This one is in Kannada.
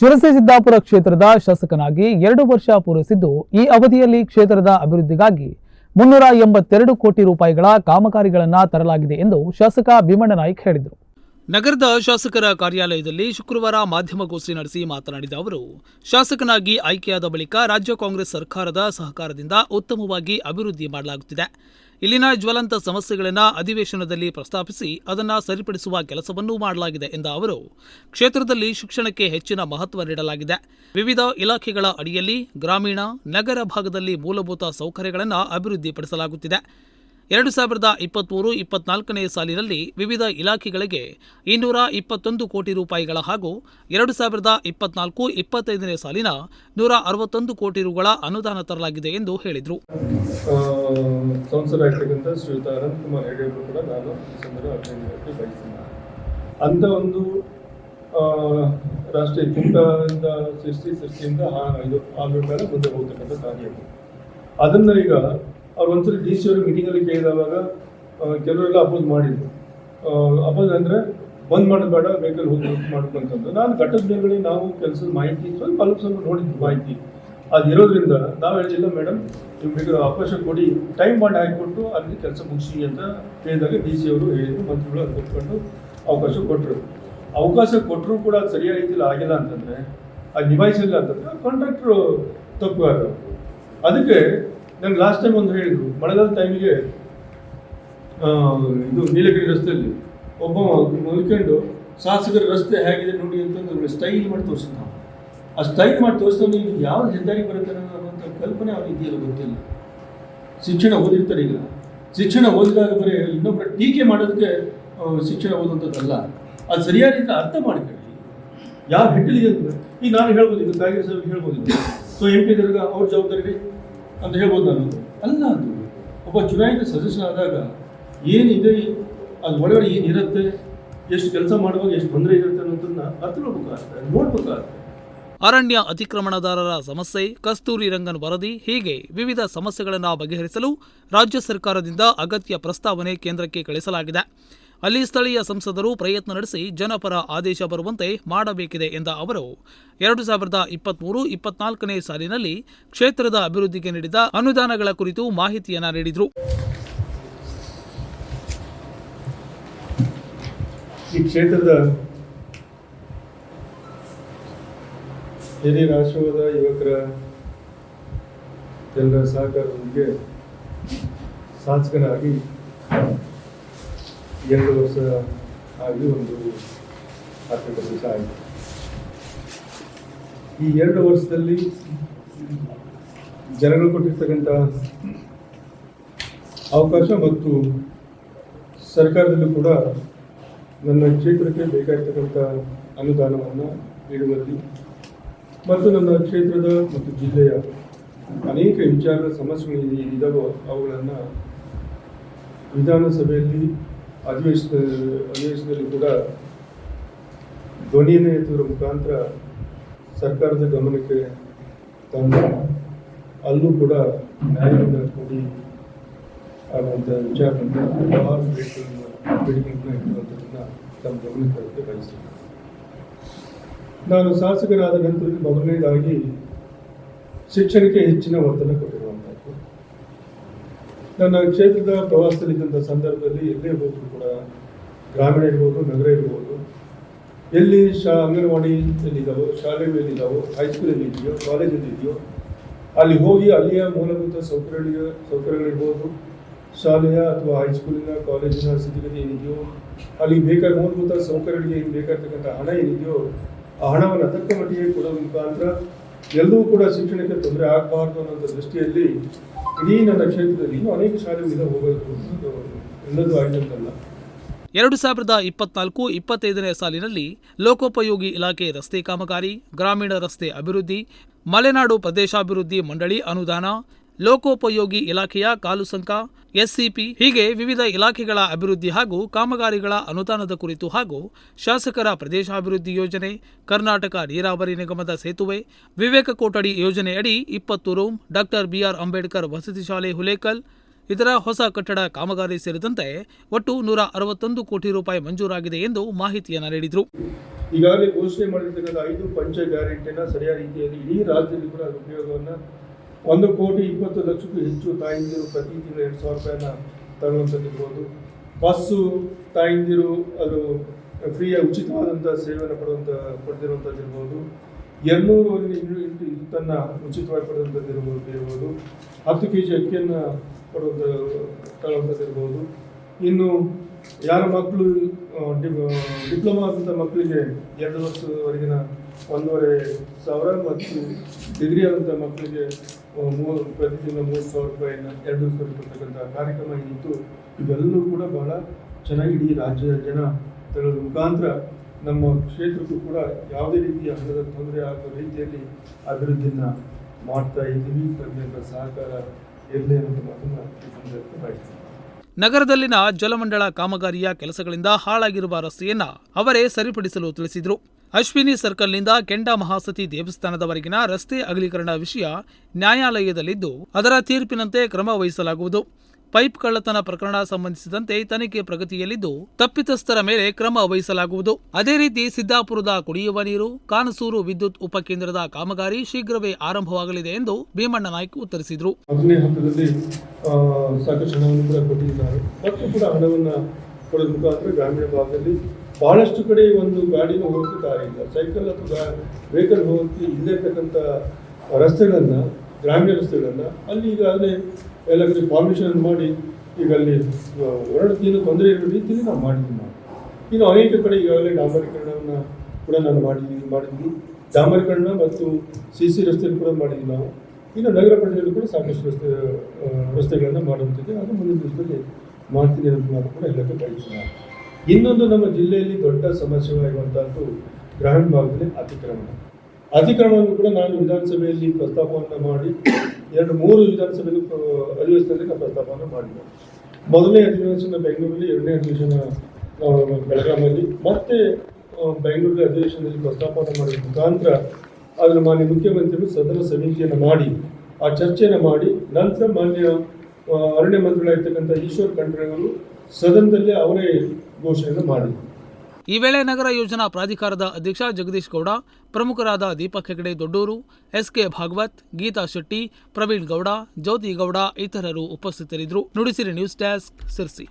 ಶಿರಸಿ ಸಿದ್ದಾಪುರ ಕ್ಷೇತ್ರದ ಶಾಸಕನಾಗಿ ಎರಡು ವರ್ಷ ಪೂರೈಸಿದ್ದು ಈ ಅವಧಿಯಲ್ಲಿ ಕ್ಷೇತ್ರದ ಅಭಿವೃದ್ಧಿಗಾಗಿ ಮುನ್ನೂರ ಎಂಬತ್ತೆರಡು ಕೋಟಿ ರೂಪಾಯಿಗಳ ಕಾಮಗಾರಿಗಳನ್ನು ತರಲಾಗಿದೆ ಎಂದು ಶಾಸಕ ಭೀಮಣ್ಣ ನಾಯ್ಕ್ ಹೇಳಿದರು. ನಗರದ ಶಾಸಕರ ಕಾರ್ಯಾಲಯದಲ್ಲಿ ಶುಕ್ರವಾರ ಮಾಧ್ಯಮಗೋಷ್ಠಿ ನಡೆಸಿ ಮಾತನಾಡಿದ ಅವರು, ಶಾಸಕನಾಗಿ ಆಯ್ಕೆಯಾದ ಬಳಿಕ ರಾಜ್ಯ ಕಾಂಗ್ರೆಸ್ ಸರ್ಕಾರದ ಸಹಕಾರದಿಂದ ಉತ್ತಮವಾಗಿ ಅಭಿವೃದ್ಧಿ ಮಾಡಲಾಗುತ್ತಿದೆ. ಇಲ್ಲಿನ ಜ್ವಲಂತ ಸಮಸ್ಯೆಗಳನ್ನು ಅಧಿವೇಶನದಲ್ಲಿ ಪ್ರಸ್ತಾಪಿಸಿ ಅದನ್ನು ಸರಿಪಡಿಸುವ ಕೆಲಸವನ್ನೂ ಮಾಡಲಾಗಿದೆ ಎಂದ ಅವರು, ಕ್ಷೇತ್ರದಲ್ಲಿ ಶಿಕ್ಷಣಕ್ಕೆ ಹೆಚ್ಚಿನ ಮಹತ್ವ ನೀಡಲಾಗಿದೆ. ವಿವಿಧ ಇಲಾಖೆಗಳ ಅಡಿಯಲ್ಲಿ ಗ್ರಾಮೀಣ, ನಗರ ಭಾಗದಲ್ಲಿ ಮೂಲಭೂತ ಸೌಕರ್ಯಗಳನ್ನು ಅಭಿವೃದ್ಧಿಪಡಿಸಲಾಗುತ್ತಿದೆ. ಎರಡು ಸಾವಿರದ ಇಪ್ಪತ್ತ್ಮೂರು ಇಪ್ಪತ್ನಾಲ್ಕನೇ ಸಾಲಿನಲ್ಲಿ ವಿವಿಧ ಇಲಾಖೆಗಳಿಗೆ ಇನ್ನೂರ ಇಪ್ಪತ್ತೊಂದು ಕೋಟಿ ರೂಪಾಯಿಗಳ ಹಾಗೂ ಎರಡು ಸಾವಿರದ ಇಪ್ಪತ್ನಾಲ್ಕು ಇಪ್ಪತ್ತೈದನೇ ಸಾಲಿನ ನೂರ ಅರವತ್ತೊಂದು ಕೋಟಿ ರುಗಳ ಅನುದಾನ ತರಲಾಗಿದೆ ಎಂದು ಹೇಳಿದರು. ಅಂತ ಒಂದು ರಾಷ್ಟ್ರೀಯ ಕುಂಟದಿಂದ ಸೃಷ್ಟಿ, ಸೃಷ್ಟಿಯಿಂದ ಇದು ಮುಂದೆ ಹೋಗ್ತಕ್ಕಂಥ ಕಾರ್ಯ ಅದು ಅದನ್ನ ಈಗ ಅವ್ರು ಒಂದ್ಸರಿ ಡಿ ಸಿ ಅವರು ಮೀಟಿಂಗಲ್ಲಿ ಕೇಳಿದಾಗ ಕೆಲವರೆಲ್ಲ ಅಪೋಸ್ ಮಾಡಿದ್ರು. ಅಪೋಸ್ ಅಂದರೆ ಬಂದ್ ಮಾಡೋದು ಬೇಡ ವೆಹಿಕಲ್ ಹೋಗಿ ಮಾಡ್ಬೇಕು ಅಂತಂದು ನಾನು ಘಟ್ಟದ ಮೇಲ್ಗಡೆ ನಾವು ಕೆಲಸದ ಮಾಹಿತಿ ಸ್ವಲ್ಪ ಅಲ್ಪ ಸ್ವಲ್ಪ ನೋಡಿದ್ವಿ ಮಾಹಿತಿ. ಅದಿರೋದ್ರಿಂದ ನಾವು ಹೇಳಿಲ್ಲ ಮೇಡಮ್ ನಿಮಗೆ ಅವಕಾಶ ಕೊಡಿ ಟೈಮ್ ಮಾಡಿ ಹಾಕಿಕೊಟ್ಟು ಅಲ್ಲಿ ಕೆಲಸ ಮುಗಿಸಿ ಅಂತ ಹೇಳಿದಾಗ ಡಿ ಸಿ ಅವರು ಹೇಳಿದ್ರು. ಮಂತ್ರಿಗಳು ಅದು ಅವಕಾಶ ಕೊಟ್ಟರು ಅವಕಾಶ ಕೊಟ್ಟರು ಕೂಡ ಸರಿಯಾದ ರೀತಿಯಲ್ಲಿ ಆಗಿಲ್ಲ ಅಂತಂದರೆ, ಅದು ನಿಭಾಯಿಸಿಲ್ಲ ಅಂತಂದರೆ ಕಾಂಟ್ರಾಕ್ಟ್ರು ತಪ್ಪು ಅದಕ್ಕೆ ನಂಗೆ ಲಾಸ್ಟ್ ಟೈಮ್ ಒಂದು ಹೇಳಿದ್ರು ಮಳೆಗಾಲ ಟೈಮಿಗೆ ಇದು ನೀಲಗಿರಿ ರಸ್ತೆಯಲ್ಲಿ ಒಬ್ಬ ಮಲ್ಕೊಂಡು ಶಾಸಕರ ರಸ್ತೆ ಹೇಗಿದೆ ನೋಡಿ ಅಂತಂದು ಸ್ಟೈಲ್ ಮಾಡಿ ತೋರಿಸ್ತಾನೆ ಆ ಸ್ಟೈಲ್ ಮಾಡಿ ತೋರಿಸ್ತಾ ನೀವು ಯಾವ ಹೆದ್ದಾರಿ ಬರುತ್ತೆ ಅನ್ನೋಂಥ ಕಲ್ಪನೆ ಅವ್ರಿಗೆ ಇದೆಯಲ್ಲ ಗೊತ್ತಿಲ್ಲ. ಶಿಕ್ಷಣ ಓದಿರ್ತಾರೆ ಈಗ. ಶಿಕ್ಷಣ ಓದಿದಾಗ ಬರೀ ಇನ್ನೊಬ್ಬರ ಟೀಕೆ ಮಾಡೋದಕ್ಕೆ ಶಿಕ್ಷಣ ಓದುವಂಥದ್ದಲ್ಲ. ಅದು ಸರಿಯಾದ ರೀತಿ ಅರ್ಥ ಮಾಡ್ಕೊಳ್ಳಿ. ಯಾವ ಹೆಡ್ಡಲಿದೆ ಅಂತ. ಈಗ ನಾನು ಹೇಳ್ಬೋದು ಇದು ಕಾಂಗ್ರೆಸ್ ಅವ್ರಿಗೆ ಹೇಳ್ಬೋದು. ಸೊ ಎಂ ಪಿ ದರ್ಗ ಅವ್ರ ಜವಾಬ್ದಾರಿ ಅಂತ ಹೇಳ್ಬೋದು ನಾನು. ಅಲ್ಲ ಅದು, ಒಬ್ಬ ಚುನಾಯಿತ ಸದಸ್ಯನಾದಾಗ ಏನಿದೆ? ಅದು ಒಳಗಡೆ ಏನಿರುತ್ತೆ ಎಷ್ಟು ಕೆಲಸ ಮಾಡುವಾಗ ಎಷ್ಟು ತೊಂದರೆ ಇರುತ್ತೆ ಅನ್ನೋದನ್ನ ಅರ್ಥ ಮಾಡ್ಬೇಕಾಗತ್ತೆ ನೋಡ್ಬೇಕಾಗುತ್ತೆ ಅರಣ್ಯ ಅತಿಕ್ರಮಣದಾರರ ಸಮಸ್ಯೆ, ಕಸ್ತೂರಿ ರಂಗನ್ ವರದಿ, ಹೀಗೆ ವಿವಿಧ ಸಮಸ್ಯೆಗಳನ್ನು ಬಗೆಹರಿಸಲು ರಾಜ್ಯ ಸರ್ಕಾರದಿಂದ ಅಗತ್ಯ ಪ್ರಸ್ತಾವನೆ ಕೇಂದ್ರಕ್ಕೆ ಕಳಿಸಲಾಗಿದೆ. ಅಲ್ಲಿ ಸ್ಥಳೀಯ ಸಂಸದರು ಪ್ರಯತ್ನ ನಡೆಸಿ ಜನಪರ ಆದೇಶ ಬರುವಂತೆ ಮಾಡಬೇಕಿದೆ ಎಂದ ಅವರು, ಎರಡು ಸಾವಿರದ ಇಪ್ಪತ್ತ್ಮೂರು ಇಪ್ಪತ್ನಾಲ್ಕನೇ ಸಾಲಿನಲ್ಲಿ ಕ್ಷೇತ್ರದ ಅಭಿವೃದ್ಧಿಗೆ ನೀಡಿದ ಅನುದಾನಗಳ ಕುರಿತು ಮಾಹಿತಿಯನ್ನು ನೀಡಿದರು. ಈ ಕ್ಷೇತ್ರದ ಹಿರಿಯ ರಾಷ್ಟ್ರವಾದ ಯುವಕರ ಎಲ್ಲರ ಸಹಕಾರದೊಂದಿಗೆ ಎರಡು ವರ್ಷ ಆಗಿ ಒಂದು ಹತ್ತು ವರ್ಷ ಆಯಿತು. ಈ ಎರಡು ವರ್ಷದಲ್ಲಿ ಜನಗಳು ಕೊಟ್ಟಿರ್ತಕ್ಕಂಥ ಅವಕಾಶ ಮತ್ತು ಸರ್ಕಾರದಲ್ಲೂ ಕೂಡ ನನ್ನ ಕ್ಷೇತ್ರಕ್ಕೆ ಬೇಕಾಗಿರ್ತಕ್ಕಂಥ ಅನುದಾನವನ್ನು ನೀಡುವಲ್ಲಿ ಮತ್ತು ನನ್ನ ಕ್ಷೇತ್ರದ ಮತ್ತು ಜಿಲ್ಲೆಯ ಅನೇಕ ವಿಚಾರ, ಸಮಸ್ಯೆಗಳು ಇದಾವೋ ಅವುಗಳನ್ನು ವಿಧಾನಸಭೆಯಲ್ಲಿ ಅಧಿವೇಶನ ಅಧಿವೇಶನದಲ್ಲಿ ಕೂಡ ಧ್ವನಿಯನ್ನು ಎತ್ತುವುದರ ಮುಖಾಂತರ ಸರ್ಕಾರದ ಗಮನಕ್ಕೆ ತಂದ ಅಲ್ಲೂ ಕೂಡ ನ್ಯಾಯವನ್ನು ಕೊಡಿ ಆಗುವಂಥ ವಿಚಾರವನ್ನು ಹಲವಾರು ಬೇಡಿಕೆಗಳನ್ನ ಬೇಡಿಕೆಗಳನ್ನ ಇಟ್ಟಿರುವಂಥದ್ದನ್ನ ತಮ್ಮ ಗಮನಕ್ಕೆ ತರಕ್ಕೆ ಬಯಸ್ತೀನಿ ನಾನು ಶಾಸಕರಾದ ನಂತರ ಮೊದಲನೇದಾಗಿ ಶಿಕ್ಷಣಕ್ಕೆ ಹೆಚ್ಚಿನ ಒತ್ತಡ ಕೊಟ್ಟಿರುವಂಥದ್ದು ನನ್ನ ಕ್ಷೇತ್ರದ ಪ್ರವಾಸದಲ್ಲಿದ್ದಂಥ ಸಂದರ್ಭದಲ್ಲಿ ಎಲ್ಲೇ ಹೋದರೂ ಕೂಡ, ಗ್ರಾಮೀಣ ಇರ್ಬೋದು, ನಗರ ಇರ್ಬೋದು, ಎಲ್ಲಿ ಶಾ ಅಂಗನವಾಡಿ ಎಲ್ಲಿದ್ದಾವೋ ಶಾಲೆ ಎಲ್ಲಿದ್ದಾವೋ ಹೈಸ್ಕೂಲ್ ಇದೆಯೋ ಕಾಲೇಜಲ್ಲಿ ಇದೆಯೋ, ಅಲ್ಲಿ ಹೋಗಿ ಅಲ್ಲಿಯ ಮೂಲಭೂತ ಸೌಕರ್ಯ ಸೌಕರ್ಯಗಳಿರ್ಬೋದು, ಶಾಲೆಯ ಅಥವಾ ಹೈಸ್ಕೂಲಿನ ಕಾಲೇಜಿನ ಸ್ಥಿತಿಗತಿ ಏನಿದೆಯೋ, ಅಲ್ಲಿ ಬೇಕಾದ ಮೂಲಭೂತ ಸೌಕರ್ಯಗಳಿಗೆ ಏನು ಬೇಕಾಗ್ತಕ್ಕಂಥ ಹಣ ಏನಿದೆಯೋ, ಆ ಹಣವನ್ನು ತಕ್ಕ ಮಟ್ಟಿಗೆ ಕೊಡೋ ಮುಖಾಂತರ ಎಲ್ಲವೂ ಕೂಡ ಶಿಕ್ಷಣಕ್ಕೆ ತೊಂದರೆ ಆಗಬಾರ್ದು ಅನ್ನೋಂಥ ದೃಷ್ಟಿಯಲ್ಲಿ ಇಡೀ ನನ್ನ ಕ್ಷೇತ್ರದಲ್ಲಿ ಇನ್ನೂ ಅನೇಕ ಶಾಲೆಗಳಿಂದ ಹೋಗಬೇಕು ಎಲ್ಲದೂ ಎರಡು ಸಾವಿರದ ಇಪ್ಪತ್ನಾಲ್ಕು ಇಪ್ಪತ್ತೈದನೇ ಸಾಲಿನಲ್ಲಿ ಲೋಕೋಪಯೋಗಿ ಇಲಾಖೆ ರಸ್ತೆ ಕಾಮಗಾರಿ, ಗ್ರಾಮೀಣ ರಸ್ತೆ ಅಭಿವೃದ್ಧಿ, ಮಲೆನಾಡು ಪ್ರದೇಶಾಭಿವೃದ್ಧಿ ಮಂಡಳಿ ಅನುದಾನ ಲೋಕೋಪಯೋಗಿ ಇಲಾಖೆಯ ಕಾಲುಸಂಕ ಎಸ್ಸಿಪಿ ಹೀಗೆ ವಿವಿಧ ಇಲಾಖೆಗಳ ಅಭಿವೃದ್ಧಿ ಹಾಗೂ ಕಾಮಗಾರಿಗಳ ಅನುದಾನದ ಕುರಿತು ಹಾಗೂ ಶಾಸಕರ ಪ್ರದೇಶಾಭಿವೃದ್ಧಿ ಯೋಜನೆ, ಕರ್ನಾಟಕ ನೀರಾವರಿ ನಿಗಮದ ಸೇತುವೆ, ವಿವೇಕ ಕೋಟಡಿ ಯೋಜನೆಯಡಿ ಇಪ್ಪತ್ತು ರೂಂ, ಡಾಕ್ಟರ್ ಬಿಆರ್ ಅಂಬೇಡ್ಕರ್ ವಸತಿ ಶಾಲೆ ಹುಲೇಕಲ್, ಇದರ ಹೊಸ ಕಟ್ಟಡ ಕಾಮಗಾರಿ ಸೇರಿದಂತೆ ಒಟ್ಟು ನೂರ ಅರವತ್ತೊಂದು ಕೋಟಿ ರೂಪಾಯಿ ಮಂಜೂರಾಗಿದೆ ಎಂದು ಮಾಹಿತಿಯನ್ನು ನೀಡಿದರು. ಈಗಾಗಲೇ ಘೋಷಣೆ ಮಾಡಿರ್ತಕ್ಕಂಥ ಐದು ಪಂಚ ಗ್ಯಾರಂಟಿನ ಸರಿಯಾದ ರೀತಿಯಲ್ಲಿ ಇಡೀ ರಾಜ್ಯದಲ್ಲಿ ಕೂಡ ಉಪಯೋಗವನ್ನು ಒಂದು ಕೋಟಿ ಇಪ್ಪತ್ತು ಲಕ್ಷಕ್ಕೂ ಹೆಚ್ಚು ತಾಯಂದಿರು ಪ್ರತಿ ತಿಂಗಳು ಎರಡು ಸಾವಿರ ರೂಪಾಯಿನ ತಗೊಳ್ಳುವಂಥದ್ದಿರ್ಬೋದು ಬಸ್ಸು ತಾಯಂದಿರು ಅದು ಫ್ರೀಯಾಗಿ ಉಚಿತವಾದಂಥ ಸೇವೆಯನ್ನು ಪಡುವಂಥ ಪಡೆದಿರುವಂಥದ್ದಿರ್ಬೋದು ಎರಡುನೂರವರೆಗೆ ಇಂಟು ಇಂಟನ್ನು ಉಚಿತವಾಗಿ ಪಡೆದಂಥದ್ದು ಇರ್ಬೋದು ಹತ್ತು ಕೆ ಜಿ ಅಕ್ಕಿಯನ್ನು ಕೊಡುವಂಥ ತಗೊಳ್ಳುವಂಥದ್ದಿರ್ಬೋದು ಇನ್ನು ಯಾರ ಮಕ್ಕಳು ಡಿಪ್ಲೊಮಾ ಆದಂಥ ಮಕ್ಕಳಿಗೆ ಎರಡು ವರ್ಷದವರೆಗಿನ ಒಂದೂವರೆ ಸಾವಿರ ಮತ್ತು ಡಿಗ್ರಿ ಆದಂಥ ಮಕ್ಕಳಿಗೆ ಮೂರು ಪ್ರತಿ ತಿಂಗಳು ಮೂರು ಸಾವಿರ ರೂಪಾಯಿನ ಎರಡು ಸಾವಿರ ಕೊಡ್ತಕ್ಕಂಥ ಕಾರ್ಯಕ್ರಮ ಏನಿತ್ತು, ಇದೆಲ್ಲವೂ ಕೂಡ ಬಹಳ ಚೆನ್ನಾಗಿ ಇಡೀ ರಾಜ್ಯದ ಜನ ತಗೊಳ್ಳೋದ್ರ ಮುಖಾಂತರ ನಮ್ಮ ಕ್ಷೇತ್ರಕ್ಕೂ ಕೂಡ ಯಾವುದೇ ರೀತಿಯ ಹಣದ ತೊಂದರೆ ಆಗೋ ರೀತಿಯಲ್ಲಿ ಅಭಿವೃದ್ಧಿನ ಮಾಡ್ತಾ ಇದ್ದೀವಿ. ತಜ್ಞರ ಸಹಕಾರ ಇರಲಿ ಅನ್ನೋದು ಮಾತನ್ನು ಈ ಬಯಸ್ತೀನಿ ನಗರದಲ್ಲಿನ ಜಲಮಂಡಳ ಕಾಮಗಾರಿಯ ಕೆಲಸಗಳಿಂದ ಹಾಳಾಗಿರುವ ರಸ್ತೆಯನ್ನು ಅವರೇ ಸರಿಪಡಿಸಲು ತಿಳಿಸಿದರು. ಅಶ್ವಿನಿ ಸರ್ಕಲ್ನಿಂದ ಕೆಂಡ ಮಹಾಸತಿ ದೇವಸ್ಥಾನದವರೆಗಿನ ರಸ್ತೆ ಅಗಲೀಕರಣ ವಿಷಯ ನ್ಯಾಯಾಲಯದಲ್ಲಿದ್ದು, ಅದರ ತೀರ್ಪಿನಂತೆ ಕ್ರಮ ವಹಿಸಲಾಗುವುದು. ಪೈಪ್ ಕಳ್ಳತನ ಪ್ರಕರಣ ಸಂಬಂಧಿಸಿದಂತೆ ತನಿಖೆ ಪ್ರಗತಿಯಲ್ಲಿದ್ದು, ತಪ್ಪಿತಸ್ಥರ ಮೇಲೆ ಕ್ರಮ ವಹಿಸಲಾಗುವುದು. ಅದೇ ರೀತಿ ಸಿದ್ದಾಪುರದ ಕುಡಿಯುವ ನೀರು, ಕಾನಸೂರು ವಿದ್ಯುತ್ ಉಪಕೇಂದ್ರದ ಕಾಮಗಾರಿ ಶೀಘ್ರವೇ ಆರಂಭವಾಗಲಿದೆ ಎಂದು ಭೀಮಣ್ಣ ನಾಯ್ಕ ಉತ್ತರಿಸಿದರು. ಸಾಕಷ್ಟು ಹಣವನ್ನು ಕೂಡ ಕೊಟ್ಟಿದ್ದಾರೆ. ಮತ್ತು ಕೂಡ ಹಣವನ್ನು ಮುಖಾಂತರ ಗ್ರಾಮೀಣ ಭಾಗದಲ್ಲಿ ಬಹಳಷ್ಟು ಕಡೆ ಒಂದು ಗಾಡಿನ ಹೋಗೋಕ್ಕೆ ದಾರಿ ಇಲ್ಲ. ಸೈಕಲ್ ಅಥವಾ ವೆಹಿಕಲ್ ಹೋಗೋಕ್ಕೆ ಇಲ್ಲಿರ್ತಕ್ಕಂಥ ರಸ್ತೆಗಳನ್ನು ಗ್ರಾಮೀಣ ರಸ್ತೆಗಳನ್ನು ಅಲ್ಲಿ ಈಗಾಗಲೇ ಎಲ್ಲ ಕಡೆ ಫಾರ್ಮೇಷನ್ ಮಾಡಿ ಈಗ ಅಲ್ಲಿ ಹೊರಡ್ತೀನಿ ತೊಂದರೆ ಇರೋ ರೀತಿಯಲ್ಲಿ ನಾವು ಮಾಡಿದ್ದೀವಿ ನಾವು. ಇನ್ನು ಅನೇಕ ಕಡೆ ಈಗಾಗಲೇ ಡಾಂಬರೀಕರಣವನ್ನು ಕೂಡ ನಾನು ಮಾಡಿದ್ದೀನಿ ಮಾಡಿದ್ವಿ. ಡಾಂಬರೀಕರಣ ಮತ್ತು ಸಿ ಸಿ ರಸ್ತೆಯಲ್ಲಿ ಕೂಡ ಮಾಡಿದ್ವಿ ನಾವು. ಇನ್ನು ನಗರ ಪಟ್ಟಣದಲ್ಲಿ ಕೂಡ ಸಾಕಷ್ಟು ರಸ್ತೆ ರಸ್ತೆಗಳನ್ನು ಮಾಡುವಂಥದ್ದು ಅದು ಮುಂದಿನ ದಿವಸದಲ್ಲಿ ಮಾಡ್ತೀನಿ ಅನ್ನೋದು ನಾನು ಕೂಡ ಎಲ್ಲಕ್ಕೆ ಬಯಸೋಣ ಇನ್ನೊಂದು ನಮ್ಮ ಜಿಲ್ಲೆಯಲ್ಲಿ ದೊಡ್ಡ ಸಮಸ್ಯೆಯಾಗಿರುವಂಥದ್ದು ಗ್ರಾಮೀಣ ಭಾಗದಲ್ಲಿ ಅತಿಕ್ರಮಣ. ಅತಿಕ್ರಮಣವನ್ನು ಕೂಡ ನಾನು ವಿಧಾನಸಭೆಯಲ್ಲಿ ಪ್ರಸ್ತಾಪವನ್ನು ಮಾಡಿ, ಎರಡು, ಮೂರು ವಿಧಾನಸಭೆಯಲ್ಲಿ ಅಧಿವೇಶನದಲ್ಲಿ ನಾನು ಪ್ರಸ್ತಾಪವನ್ನು ಮಾಡಿದ್ದೆ ಮೊದಲನೇ ಅಧಿವೇಶನ ಬೆಂಗಳೂರಲ್ಲಿ, ಎರಡನೇ ಅಧಿವೇಶನ ಬೆಳಗಾವಿಯಲ್ಲಿ, ಮತ್ತೆ ಬೆಂಗಳೂರಲ್ಲಿ ಅಧಿವೇಶನದಲ್ಲಿ ಪ್ರಸ್ತಾಪವನ್ನು ಮಾಡಿದ ಮುಖಾಂತರ ಅದನ್ನು ಮಾನ್ಯ ಮುಖ್ಯಮಂತ್ರಿಗಳು ಸದನ ಸಮಿತಿಯನ್ನು ಮಾಡಿ, ಆ ಚರ್ಚೆಯನ್ನು ಮಾಡಿ, ನಂತರ ಮಾನ್ಯ ಅರಣ್ಯ ಮಂತ್ರಿಗಳಾಗಿರ್ತಕ್ಕಂಥ ಈಶ್ವರ್ ಖಂಡ್ರೆಗಳು ಸದನದಲ್ಲೇ ಅವರೇ ಘೋಷಣೆ ಮಾಡಿದರು. ಈ ವೇಳೆ ನಗರ ಯೋಜನಾ ಪ್ರಾಧಿಕಾರದ ಅಧ್ಯಕ್ಷ ಜಗದೀಶ್ ಗೌಡ, ಪ್ರಮುಖರಾದ ದೀಪಕ್ ಹೆಗಡೆ ದೊಡ್ಡೂರು, ಎಸ್ಕೆ ಭಾಗವತ್, ಗೀತಾ ಶೆಟ್ಟಿ, ಪ್ರವೀಣ್ ಗೌಡ, ಜ್ಯೋತಿ ಗೌಡ ಇತರರು ಉಪಸ್ಥಿತರಿದ್ದರು. Nudisiri news desk Sirsi.